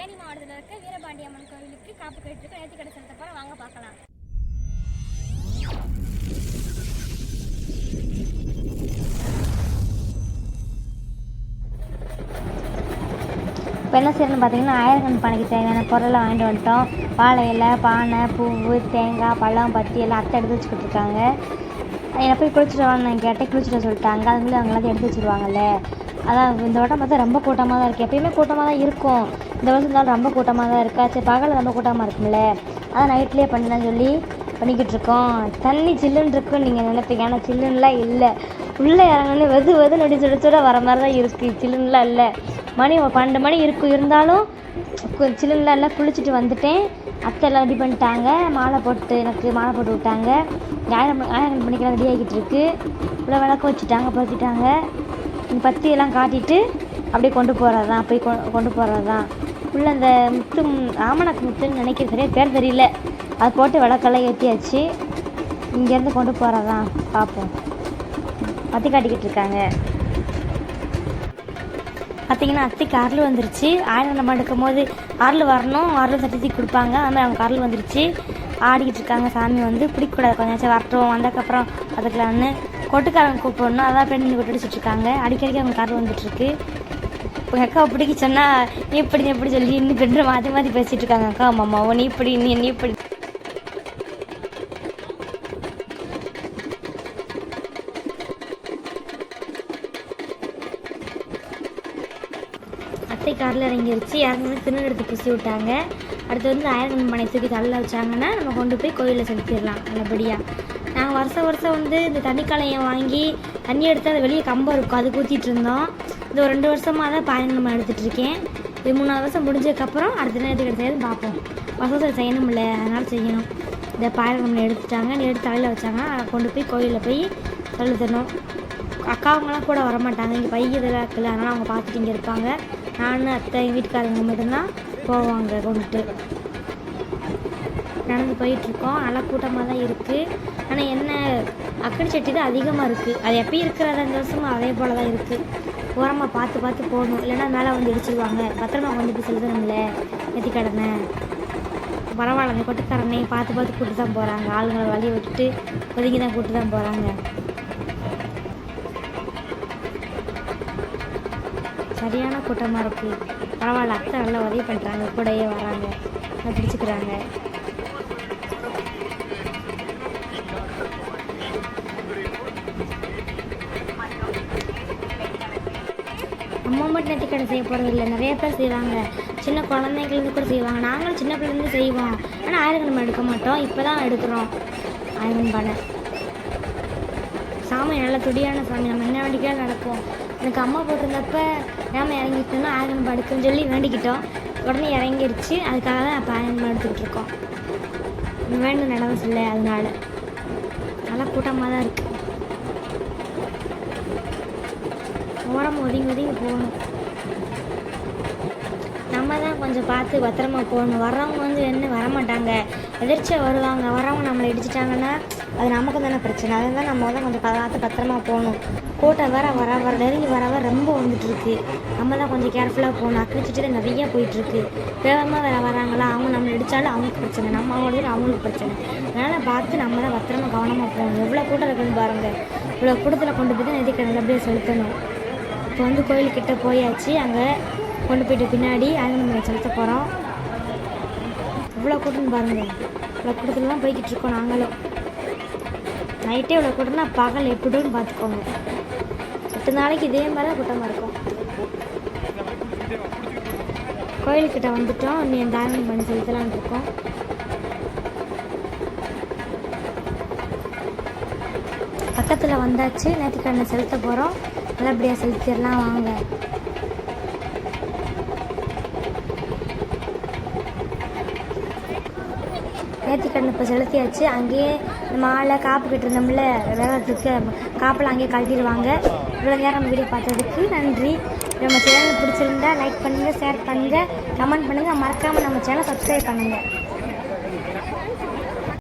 தேனி மாவட்டத்தில் இருக்க வீரபாண்டியம்மன் போயிட்டு இருக்கோம் நேர்த்தி கடை செலுத்த போகிறோம் வாங்க பார்க்கலாம். இப்போ என்ன செய்யணும்னு பார்த்தீங்கன்னா ஆயிரக்கண் பானைக்கு தேவையான பொருளை வாங்கிட்டு வந்துட்டோம். வாழை இலை பானை பூவு தேங்காய் பழம் பத்தி எல்லாம் அத்தை எடுத்து வச்சுக்கிட்டு இருக்காங்க. என்ன போய் குளிச்சுட்டு வாங்க நான் கேட்டேன். குளிச்சுட்டு சொல்லிட்டாங்க. அதுமாதிரி அவங்களாம் எடுத்து வச்சுருவாங்கல்ல. அதான் இந்த வட்டம் பார்த்தா ரொம்ப கூட்டமாக தான் இருக்குது எப்பயுமே கூட்டமாக தான் இருக்கும். இந்த வருஷம் இருந்தாலும் ரொம்ப கூட்டமாக தான் இருக்கா. சரி பகலில் ரொம்ப கூட்டமாக இருக்கும்ல. அதான் நைட்லேயே பண்ணலாம் சொல்லி பண்ணிக்கிட்டு இருக்கோம். தண்ணி சில்லுன்னு இருக்குன்னு நீங்கள் நினைப்பீங்க. ஆனால் சில்லுன்னுலாம் இல்லை. உள்ளே இறங்கினே வெது வெது நொடி சுட சுட வர மாதிரி தான் இருக்குது சில்லுன்னுலாம் இல்லை. மணி பன்னெண்டு மணி இருக்கும் இருந்தாலும் சில்லுன்னெலாம் சில்லுன்னுலாம் இல்லை. குளிச்சுட்டு வந்துட்டேன். அத்தை எல்லாம் ரெடி பண்ணிட்டாங்க. மாலை போட்டு எனக்கு மாலை போட்டு விட்டாங்க. ஆயிரம் ஆயிரம் மணிக்கெல்லாம் ரெடி ஆகிட்டு இருக்கு. இவ்வளோ விளக்கு வச்சுட்டாங்க பற்றிட்டாங்க இந்த பத்தியெல்லாம் காட்டிட்டு அப்படியே கொண்டு போகிறது தான் போய் கொ- கொண்டு போகிறது தான் உள்ள அந்த முத்து ஆமணக்கு முத்துன்னு நினைக்கிற சரியாக பேர் தெரியல. அது போட்டு விளக்கெல்லாம் ஏற்றியாச்சு இங்கேருந்து கொண்டு போகிறது தான் பார்ப்போம் பத்தி காட்டிக்கிட்டு இருக்காங்க. பார்த்திங்கன்னா அத்தைக்கு அருள் வந்துருச்சு. ஆயிரம் நம்ம எடுக்கும் போது அருள் வரணும் அருள் சர்டிஃபிகேட் கொடுப்பாங்க. அதுமாதிரி அவங்க அருள் வந்துருச்சு. ஆடிக்கிட்டு இருக்காங்க. சாமி வந்து பிடிக்கக்கூடாது கொஞ்சம் வரட்டும். வந்ததுக்கப்புறம் அதுக்கெலாம்னு கொட்டுக்காரங்க கூப்பிடணும் அதான் பெண்ணு கொட்டு அடிச்சிட்டு இருக்காங்க. அடிக்கடிக்கு அவங்க கார் வந்துட்டுருக்கு. இப்போ அக்கா அக்காவை பிடிக்க சொன்னால் நீ இப்படி நீ எப்படி சொல்லி இன்னும் பெண்ணு மாற்றி மாற்றி பேசிகிட்டு இருக்காங்க அக்கா அம்மாவும் நீ இப்படி நீ நீ இப்படி. அத்தை காரில் இறங்கிருச்சு. இறங்கி திருநெல் எடுத்து பூசி விட்டாங்க. அடுத்து வந்து ஆயிரம் மனை தூக்கி தள்ள வச்சாங்கன்னா நம்ம கொண்டு போய் கோயிலில் செலுத்திடலாம். நல்லபடியாக நாங்கள் வருஷம் வருஷம் வந்து இந்த தண்ணி கலையம் வாங்கி தண்ணி எடுத்து அதை வெளியே கம்பம் இருக்கும். அது ஊற்றிட்டு இருந்தோம். இந்த ஒரு ரெண்டு வருஷமாக தான் பயணம் எடுத்துகிட்ருக்கேன் எடுத்துகிட்டு இருக்கேன். இது மூணாவது வருஷம் முடிஞ்சதுக்கப்புறம் அடுத்த நேரத்துக்கு கிடைச்சது பார்ப்போம். வருஷத்தில் செய்யணும்ல அதனால் செய்யணும். இந்த பாயணம் எடுத்துட்டாங்க. எடுத்து தலையில் வச்சாங்க கொண்டு போய் கோயிலில் போய் செலுத்தணும் அக்காவங்களாம் கூட வரமாட்டாங்க. இங்கே பைய இதெல்லாம் இருக்குல்ல அதனால் அவங்க பார்த்துட்டு இங்கே இருப்பாங்க. நான் அத்தை எங்கள் வீட்டுக்காரங்க மட்டும்தான் போவாங்க கொண்டுட்டு. நடந்து போயிட்டுருக்கோம். நல்லா கூட்டமாக தான் இருக்குது ஆனால் என்ன அக்கடி சட்டி தான் அதிகமாக இருக்குது அது எப்பயும் இருக்கிற அந்த வருஷமும் அதே போல் தான் இருக்குது ஓரமாக பார்த்து பார்த்து போகணும் இல்லைன்னா மேலே வந்து இடிச்சிருவாங்க. பத்திரமா கொண்டு போய் செலுத்தணும்ல நெத்தி கடனை. பரவாயில்ல அந்த கொட்டுக்காரனே பார்த்து பார்த்து கூட்டு தான் போகிறாங்க ஆளுங்களை வழி விட்டுட்டு ஒதுங்கி தான் கூட்டு தான் போகிறாங்க சரியான கூட்டமாக இருக்குது பரவாயில்ல. அத்தை நல்லா உதவி பண்ணுறாங்க கூடயே வராங்க. பிடிச்சிக்கிறாங்க. அம்மா மட்டும் நெத்திக்கடை செய்ய போகிறது இல்லை. நிறைய பேர் செய்வாங்க. சின்ன குழந்தைங்களுக்கு கூட செய்வாங்க. நாங்களும் சின்ன பிள்ளைலேருந்து செய்வோம். ஆனால் ஆயிரம் நம்ம எடுக்க மாட்டோம். இப்போ தான் எடுக்கிறோம். ஆயிரம் பானை சாமி நல்ல துடியான சாமி. நம்ம என்ன வேண்டிக்கலாம் நடக்கும். எனக்கு அம்மா போட்டிருந்தப்ப நாம் இறங்கிட்டோம்னா ஆயிரம் படுக்குன்னு சொல்லி வேண்டிக்கிட்டோம். உடனே இறங்கிடுச்சு அதுக்காக தான் இப்போ ஆயிரம் எடுத்துக்கிட்டு இருக்கோம். வேண்டும் நடவு இல்லை அதனால. நல்லா கூட்டமாக தான் இருக்குது ஒதுங்கி ஒதுங்கி போகணும். நம்ம தான் கொஞ்சம் பார்த்து பத்திரமா போகணும். வர்றவங்க வந்து என்ன வரமாட்டாங்க? எதிர்ச்சியாக வருவாங்க. வரவங்க நம்மளை இடிச்சிட்டாங்கன்னா அது நமக்கு தானே பிரச்சனை. அதை தான் நம்ம தான் கொஞ்சம் பார்த்து பத்திரமா போகணும். கூட்டம் வர வர வர நெருங்கி வர வர ரொம்ப வந்துட்டுருக்கு. நம்ம தான் கொஞ்சம் கேர்ஃபுல்லாக போகணும். அக்கடிச்சிட்டு நிறையா போயிட்டுருக்கு. வேகமாக வேற வராங்களா? அவங்க நம்மளை இடித்தாலும் அவங்களுக்கு பிரச்சனை. நம்ம அவங்களுக்கு அவங்களுக்கு பிரச்சனை. அதனால் பார்த்து நம்ம தான் பத்திரமா கவனமாக போகணும். எவ்வளோ கூட்டம் இருக்குன்னு பாருங்கள் இவ்வளோ கூட்டத்தில் கொண்டு போய் தான் எதுக்கு நல்லபடியாக செலுத்தணும். இப்போ வந்து கோயிலுக்கிட்ட போயாச்சு. அங்கே கொண்டு போயிட்டு பின்னாடி ஆயுதமலை செலுத்த போகிறோம் இவ்வளோ கூட்டம்னு பாருங்கள் இவ்வளோ கூட்டத்தில் தான் போய்கிட்டு இருக்கோம் நாங்களும். நைட்டே இவ்வளோ கூட்டம்னா பகல் எப்படின்னு பார்த்துக்கோங்க. எட்டு நாளைக்கு இதே மாதிரி தான் கூட்டமாக இருக்கும். கோயில்கிட்ட வந்துட்டோம். நீ அந்த ஆயுதம் பண்ணி செலுத்தலான்னு இருக்கோம். பக்கத்தில் வந்தாச்சு. நேற்றுக்கண்ணை செலுத்த போகிறோம் நல்லபடியாக செலுத்திடலாம் வாங்க. நேர்த்திக்கடன் இப்போ செலுத்தியாச்சு. அங்கேயே நம்ம ஆளை காப்பு கட்டிருந்தோம்ல வேகத்துக்கு காப்பில் அங்கேயே கழட்டிடுவாங்க. இவ்வளோ நேரம் நம்ம வீடியோ பார்த்ததுக்கு நன்றி. நம்ம சேனல் பிடிச்சிருந்தா லைக் பண்ணுங்கள் ஷேர் பண்ணுங்கள் கமெண்ட் பண்ணுங்கள் மறக்காமல் நம்ம சேனல் சப்ஸ்கிரைப் பண்ணுங்கள்